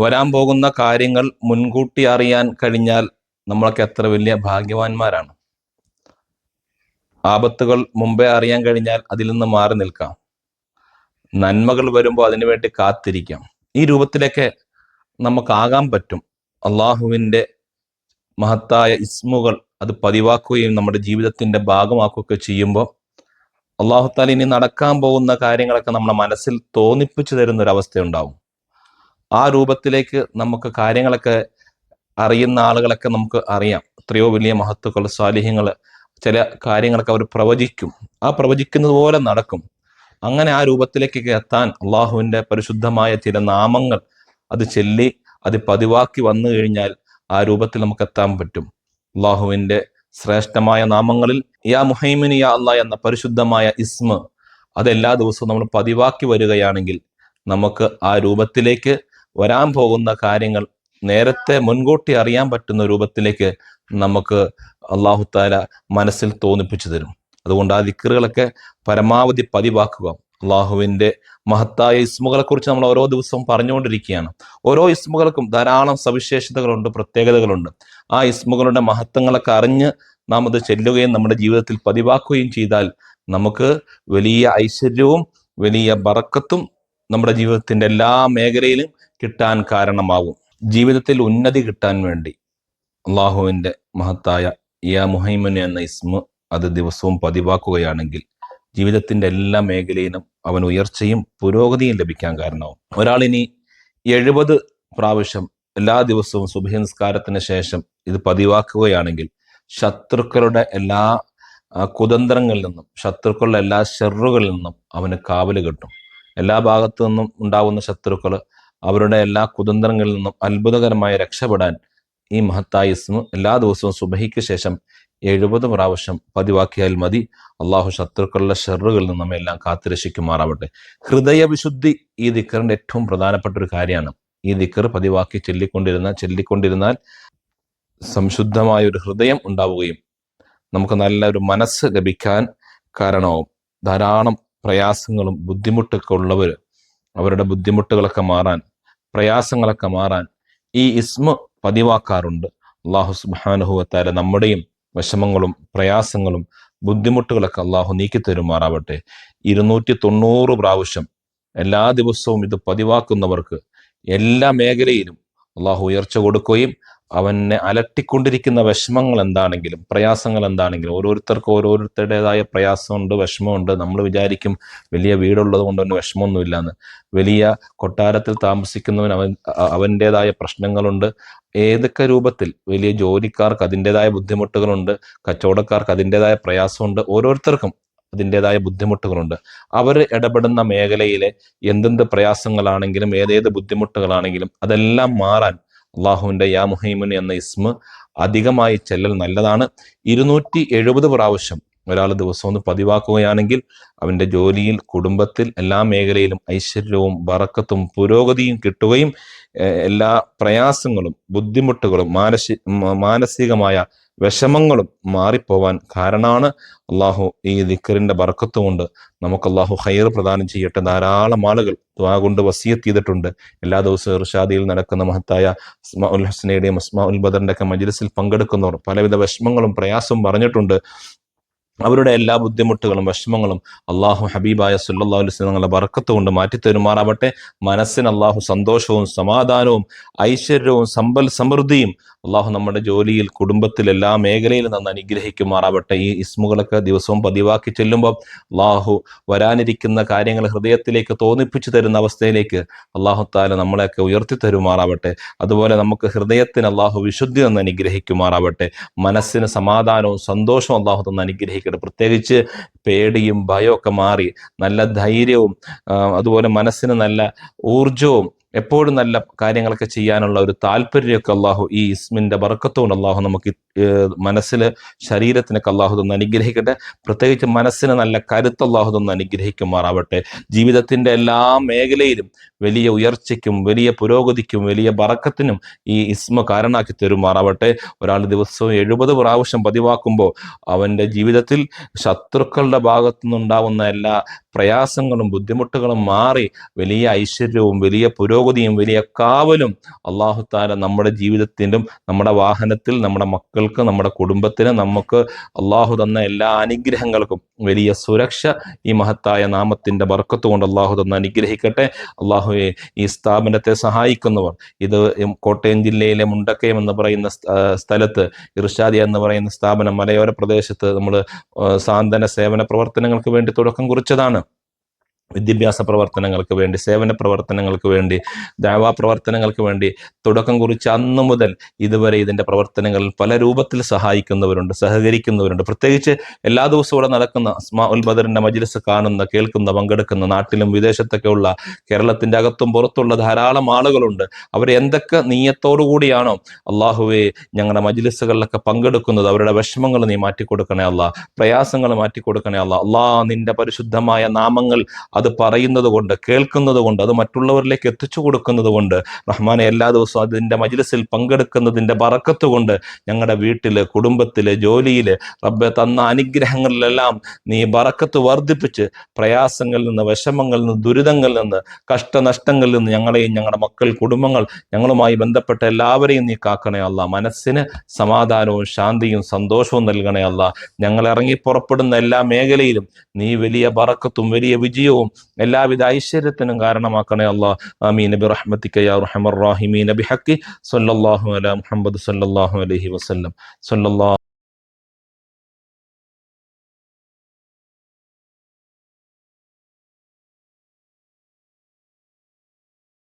വരാൻ പോകുന്ന കാര്യങ്ങൾ മുൻകൂട്ടി അറിയാൻ കഴിഞ്ഞാൽ നമ്മളൊക്കെ എത്ര വലിയ ഭാഗ്യവാന്മാരാണ്. ആപത്തുകൾ മുമ്പേ അറിയാൻ കഴിഞ്ഞാൽ അതിൽ നിന്ന് മാറി നിൽക്കാം. നന്മകൾ വരുമ്പോൾ അതിനുവേണ്ടി കാത്തിരിക്കാം. ഈ രൂപത്തിലൊക്കെ നമുക്കാകാൻ പറ്റും. അള്ളാഹുവിന്റെ മഹത്തായ ഇസ്മുകൾ അത് പതിവാക്കുകയും നമ്മുടെ ജീവിതത്തിന്റെ ഭാഗമാക്കുകയൊക്കെ ചെയ്യുമ്പോൾ അള്ളാഹുത്താൽ ഇനി നടക്കാൻ പോകുന്ന കാര്യങ്ങളൊക്കെ നമ്മുടെ മനസ്സിൽ തോന്നിപ്പിച്ചു തരുന്ന ഒരു അവസ്ഥയുണ്ടാവും ആ രൂപത്തിലേക്ക് നമുക്ക് കാര്യങ്ങളൊക്കെ അറിയുന്ന ആളുകളൊക്കെ നമുക്ക് അറിയാം. എത്രയോ വലിയ മഹത്തുക്കൾ സ്വാലിഹ്യങ്ങൾ ചില കാര്യങ്ങളൊക്കെ അവർ പ്രവചിക്കും. ആ പ്രവചിക്കുന്നത് പോലെ നടക്കും. അങ്ങനെ ആ രൂപത്തിലേക്കൊക്കെ എത്താൻ അള്ളാഹുവിന്റെ പരിശുദ്ധമായ ചില നാമങ്ങൾ അത് ചൊല്ലി അത് പതിവാക്കി വന്നു കഴിഞ്ഞാൽ ആ രൂപത്തിൽ നമുക്ക് എത്താൻ പറ്റും. അള്ളാഹുവിന്റെ ശ്രേഷ്ഠമായ നാമങ്ങളിൽ യാ മുഹൈമിൻ യാ അള്ളാഹ് എന്ന പരിശുദ്ധമായ ഇസ്മ അതെല്ലാ ദിവസവും നമ്മൾ പതിവാക്കി വരികയാണെങ്കിൽ നമുക്ക് ആ രൂപത്തിലേക്ക് വരാൻ പോകുന്ന കാര്യങ്ങൾ നേരത്തെ മുൻകൂട്ടി അറിയാൻ പറ്റുന്ന രൂപത്തിലേക്ക് നമുക്ക് അള്ളാഹു താല മനസ്സിൽ തോന്നിപ്പിച്ചു തരും. അതുകൊണ്ട് ആ ദിക്കറുകളൊക്കെ പരമാവധി പതിവാക്കുക. അള്ളാഹുവിന്റെ മഹത്തായ ഇസ്മുകളെ കുറിച്ച് നമ്മൾ ഓരോ ദിവസവും പറഞ്ഞുകൊണ്ടിരിക്കുകയാണ്. ഓരോ ഇസ്മുകൾക്കും ധാരാളം സവിശേഷതകളുണ്ട് പ്രത്യേകതകളുണ്ട്. ആ ഇസ്മുകളുടെ മഹത്വങ്ങളൊക്കെ അറിഞ്ഞ് നാം അത് ചെല്ലുകയും നമ്മുടെ ജീവിതത്തിൽ പതിവാക്കുകയും ചെയ്താൽ നമുക്ക് വലിയ ഐശ്വര്യവും വലിയ ബറക്കത്തും നമ്മുടെ ജീവിതത്തിന്റെ എല്ലാ മേഖലയിലും കിട്ടാൻ കാരണമാകും. ജീവിതത്തിൽ ഉന്നതി കിട്ടാൻ വേണ്ടി അള്ളാഹുവിന്റെ മഹത്തായ യാ മുഹൈമന് എന്ന ഇസ്മ അത് ദിവസവും പതിവാക്കുകയാണെങ്കിൽ ജീവിതത്തിന്റെ എല്ലാ മേഖലയിലും അവൻ ഉയർച്ചയും പുരോഗതിയും ലഭിക്കാൻ കാരണമാവും ഇനി എഴുപത് പ്രാവശ്യം എല്ലാ ദിവസവും സുബഹി നിസ്കാരത്തിന് ശേഷം ഇത് പതിവാക്കുകയാണെങ്കിൽ ശത്രുക്കളുടെ എല്ലാ കുതന്ത്രങ്ങളിൽ നിന്നും ശത്രുക്കളുടെ എല്ലാ ഷെറുകളിൽ നിന്നും അവന് കാവൽ കിട്ടും. എല്ലാ ഭാഗത്തു നിന്നും ഉണ്ടാവുന്ന ശത്രുക്കൾ അവരുടെ എല്ലാ കുതന്ത്രങ്ങളിൽ നിന്നും അത്ഭുതകരമായി രക്ഷപ്പെടാൻ ഈ മഹത്തായ ഇസ്മു എല്ലാ ദിവസവും സുബഹിക്ക് ശേഷം എഴുപത് പ്രാവശ്യം പതിവാക്കിയാൽ മതി. അള്ളാഹു ശത്രുക്കളുടെ ഷെറുകളിൽ നിന്നും നമ്മെ എല്ലാം കാത്തുരക്ഷിക്കുമാറാവട്ടെ. ഹൃദയവിശുദ്ധി ഈ ദിക്കറിന്റെ ഏറ്റവും പ്രധാനപ്പെട്ട ഒരു കാര്യമാണ്. ഈ ദിക്കർ പതിവാക്കി ചൊല്ലിക്കൊണ്ടിരുന്ന ചൊല്ലിക്കൊണ്ടിരുന്നാൽ സംശുദ്ധമായ ഒരു ഹൃദയം ഉണ്ടാവുകയും നമുക്ക് നല്ല ഒരു മനസ്സ് ലഭിക്കാൻ കാരണവും ധാരാളം പ്രയാസങ്ങളും ബുദ്ധിമുട്ടൊക്കെ ഉള്ളവർ അവരുടെ ബുദ്ധിമുട്ടുകളൊക്കെ മാറാൻ പ്രയാസങ്ങളൊക്കെ മാറാൻ ഈ ഇസ്മ പതിവാക്കാറുണ്ട്. അള്ളാഹു സുബാനുഹുവത്താല നമ്മുടെയും വിഷമങ്ങളും പ്രയാസങ്ങളും ബുദ്ധിമുട്ടുകളൊക്കെ അള്ളാഹു നീക്കി തരുമാറാവട്ടെ. ഇരുന്നൂറ്റി തൊണ്ണൂറ് പ്രാവശ്യം എല്ലാ ദിവസവും ഇത് പതിവാക്കുന്നവർക്ക് എല്ലാ മേഖലയിലും അള്ളാഹു ഉയർച്ച കൊടുക്കുകയും അവനെ അലട്ടിക്കൊണ്ടിരിക്കുന്ന വിഷമങ്ങൾ എന്താണെങ്കിലും പ്രയാസങ്ങൾ എന്താണെങ്കിലും ഓരോരുത്തർക്കും ഓരോരുത്തരുടേതായ പ്രയാസമുണ്ട് വിഷമമുണ്ട്. നമ്മൾ വിചാരിക്കും വലിയ വീടുള്ളത് കൊണ്ട് തന്നെ വിഷമമൊന്നുമില്ലാന്ന്. വലിയ കൊട്ടാരത്തിൽ താമസിക്കുന്നവൻ അവൻ അവന്റെതായ പ്രശ്നങ്ങളുണ്ട്. ഏതൊക്കെ രൂപത്തിൽ വലിയ ജോലിക്കാർക്ക് അതിന്റെതായ ബുദ്ധിമുട്ടുകളുണ്ട് കച്ചവടക്കാർക്ക് അതിന്റെതായ പ്രയാസമുണ്ട് ഓരോരുത്തർക്കും അതിന്റെതായ ബുദ്ധിമുട്ടുകളുണ്ട്. അവർ ഇടപെടുന്ന മേഖലയിലെ എന്തെന്ത് പ്രയാസങ്ങളാണെങ്കിലും ഏതേത് ബുദ്ധിമുട്ടുകളാണെങ്കിലും അതെല്ലാം മാറാൻ അള്ളാഹുവിന്റെ യാ മുഹൈമുൻ എന്ന ഇസ്മ അധികമായി ചെല്ലൽ നല്ലതാണ്. ഇരുന്നൂറ്റി എഴുപത് പ്രാവശ്യം ഒരാൾ ദിവസം ഒന്ന് പതിവാക്കുകയാണെങ്കിൽ അവന്റെ ജോലിയിൽ കുടുംബത്തിൽ എല്ലാ മേഖലയിലും ഐശ്വര്യവും വറക്കത്തും പുരോഗതിയും കിട്ടുകയും എല്ലാ പ്രയാസങ്ങളും ബുദ്ധിമുട്ടുകളും മാനസി മാനസികമായ വിഷമങ്ങളും മാറിപ്പോവാൻ കാരണമാണ് അള്ളാഹു ഈ ദിക്കറിന്റെ ബർക്കത്ത് കൊണ്ട് നമുക്ക് അള്ളാഹു ഹൈർ പ്രദാനം ചെയ്യട്ടെ. ധാരാളം ആളുകൾ ദ്വാ കൊണ്ട് വസിയത്ത് ചെയ്തിട്ടുണ്ട്. എല്ലാ ദിവസവും ഇർഷാദിയിൽ നടക്കുന്ന മഹത്തായ അസ്മാ ഉൽ ഹസ്നയുടെയും അസ്മാ ഉൽ ബദറിന്റെ ഒക്കെ മജ്ലിസിൽ പങ്കെടുക്കുന്നവർ പലവിധ വിഷമങ്ങളും പ്രയാസവും പറഞ്ഞിട്ടുണ്ട്. അവരുടെ എല്ലാ ബുദ്ധിമുട്ടുകളും വിഷമങ്ങളും അള്ളാഹു ഹബീബായ സുല്ലാ അലുസ്ലം നിങ്ങളുടെ ബറക്കത്ത് കൊണ്ട് മാറ്റിത്തരുമാറാവട്ടെ. മനസ്സിന് അള്ളാഹു സന്തോഷവും സമാധാനവും ഐശ്വര്യവും സമ്പൽ സമൃദ്ധിയും അള്ളാഹു നമ്മുടെ ജോലിയിൽ കുടുംബത്തിൽ എല്ലാ മേഖലയിലും നന്ന് അനുഗ്രഹിക്കുമാറാവട്ടെ. ഈ ഇസ്മുകളൊക്കെ ദിവസവും പതിവാക്കി ചെല്ലുമ്പോൾ അള്ളാഹു വരാനിരിക്കുന്ന കാര്യങ്ങൾ ഹൃദയത്തിലേക്ക് തോന്നിപ്പിച്ചു തരുന്ന അവസ്ഥയിലേക്ക് അള്ളാഹു താല നമ്മളെയൊക്കെ ഉയർത്തി തരുമാറാവട്ടെ. അതുപോലെ നമുക്ക് ഹൃദയത്തിന് അള്ളാഹു വിശുദ്ധി തന്ന് അനുഗ്രഹിക്കുമാറാവട്ടെ. മനസ്സിന് സമാധാനവും സന്തോഷവും അള്ളാഹു തന്ന് അനുഗ്രഹിക്കട്ടെ പ്രത്യേകിച്ച് പേടിയും ഭയവും ഒക്കെ മാറി നല്ല ധൈര്യവും അതുപോലെ മനസ്സിന് നല്ല ഊർജവും എപ്പോഴും നല്ല കാര്യങ്ങളൊക്കെ ചെയ്യാനുള്ള ഒരു താല്പര്യമൊക്കെ അള്ളാഹു ഈ ഇസ്മിന്റെ ബറക്കത്തുകൊണ്ട് അള്ളാഹു നമുക്ക് മനസ്സിൽ ശരീരത്തിനൊക്കെ അള്ളാഹു തന്നെ അനുഗ്രഹിക്കട്ടെ. പ്രത്യേകിച്ച് മനസ്സിന് നല്ല കരുത്ത് അള്ളാഹു തന്നെ അനുഗ്രഹിക്കുമാറാവട്ടെ. ജീവിതത്തിന്റെ എല്ലാ മേഖലയിലും വലിയ ഉയർച്ചയ്ക്കും വലിയ പുരോഗതിക്കും വലിയ ബറക്കത്തിനും ഈ ഇസ്മ കാരണമാക്കി തരുമാറാവട്ടെ. ഒരാൾ ദിവസവും എഴുപത് പ്രാവശ്യം പതിവാക്കുമ്പോൾ അവന്റെ ജീവിതത്തിൽ ശത്രുക്കളുടെ ഭാഗത്തു നിന്നുണ്ടാവുന്ന എല്ലാ പ്രയാസങ്ങളും ബുദ്ധിമുട്ടുകളും മാറി വലിയ ഐശ്വര്യവും വലിയ പുരോഗതിയും വലിയ കാവലും അള്ളാഹുത്താല നമ്മുടെ ജീവിതത്തിലും നമ്മുടെ വാഹനത്തിൽ നമ്മുടെ മക്കൾക്ക് നമ്മുടെ കുടുംബത്തിന് നമുക്ക് അള്ളാഹു തന്ന എല്ലാ അനുഗ്രഹങ്ങൾക്കും വലിയ സുരക്ഷ ഈ മഹത്തായ നാമത്തിന്റെ ബർക്കത്ത് കൊണ്ട് അള്ളാഹു തന്ന അനുഗ്രഹിക്കട്ടെ. അള്ളാഹുവെ ഈ സ്ഥാപനത്തെ സഹായിക്കുന്നവർ ഇത് കോട്ടയം ജില്ലയിലെ മുണ്ടക്കയം എന്ന് പറയുന്ന സ്ഥ- സ്ഥലത്ത് ഇർഷാദിയ എന്ന് പറയുന്ന സ്ഥാപനം മലയോര പ്രദേശത്ത് നമ്മൾ സാന്ത്വന സേവന പ്രവർത്തനങ്ങൾക്ക് വേണ്ടി തുടക്കം കുറിച്ചതാണ്. വിദ്യാഭ്യാസ പ്രവർത്തനങ്ങൾക്ക് വേണ്ടി സേവന പ്രവർത്തനങ്ങൾക്ക് വേണ്ടി ദാവാ പ്രവർത്തനങ്ങൾക്ക് വേണ്ടി തുടക്കം കുറിച്ച അന്നു മുതൽ ഇതുവരെ ഇതിന്റെ പ്രവർത്തനങ്ങളിൽ പല രൂപത്തിൽ സഹായിക്കുന്നവരുണ്ട് സഹകരിക്കുന്നവരുണ്ട്. പ്രത്യേകിച്ച് എല്ലാ ദിവസവും ഇവിടെ നടക്കുന്ന അസ്മാ ഉൽ ബദറിന്റെ മജ്ലിസ് കാണുന്ന കേൾക്കുന്ന പങ്കെടുക്കുന്ന നാട്ടിലും വിദേശത്തൊക്കെ ഉള്ള കേരളത്തിന്റെ അകത്തും പുറത്തുള്ള ധാരാളം ആളുകളുണ്ട്. അവർ എന്തൊക്കെ നീയത്തോടു കൂടിയാണോ അള്ളാഹുവെ ഞങ്ങളുടെ മജിലിസുകളിലൊക്കെ പങ്കെടുക്കുന്നത് അവരുടെ വിഷമങ്ങൾ നീ മാറ്റിക്കൊടുക്കണേ അല്ല പ്രയാസങ്ങൾ മാറ്റിക്കൊടുക്കണേ അല്ല അള്ളാ നിന്റെ പരിശുദ്ധമായ നാമങ്ങൾ അത് പറയുന്നത് കൊണ്ട് കേൾക്കുന്നത് കൊണ്ട് അത് മറ്റുള്ളവരിലേക്ക് എത്തിച്ചു കൊടുക്കുന്നത് കൊണ്ട് റഹ്മാനെ എല്ലാ ദിവസവും അതിന്റെ മജ്ലിസിൽ പങ്കെടുക്കുന്നതിന്റെ പറക്കത്ത് കൊണ്ട് ഞങ്ങളുടെ വീട്ടിൽ കുടുംബത്തിൽ ജോലിയിൽ റബ്ബെ തന്ന അനുഗ്രഹങ്ങളിലെല്ലാം നീ ബറക്കത്ത് വർദ്ധിപ്പിച്ച് പ്രയാസങ്ങളിൽ നിന്ന് വിഷമങ്ങളിൽ നിന്ന് ദുരിതങ്ങളിൽ നിന്ന് കഷ്ടനഷ്ടങ്ങളിൽ നിന്ന് ഞങ്ങളെയും ഞങ്ങളുടെ മക്കൾ കുടുംബങ്ങൾ ഞങ്ങളുമായി ബന്ധപ്പെട്ട എല്ലാവരെയും നീ കാക്കണേ അല്ല മനസ്സിന് സമാധാനവും ശാന്തിയും സന്തോഷവും നൽകണേ അല്ല ഞങ്ങൾ ഇറങ്ങി പുറപ്പെടുന്ന എല്ലാ മേഖലയിലും നീ വലിയ ബറക്കത്തും വലിയ വിജയവും എല്ലാവിധ ഐശ്വര്യത്തിനും കാരണമാക്കണേ അള്ളാഹ്. ആമീൻ. നബി യാ റഹമർ റാഹിമീൻ. ബിഹഖി സല്ലല്ലാഹു അല മുഹമ്മദ് സല്ലല്ലാഹു അലൈഹി വസല്ലം. സല്ലല്ലാഹു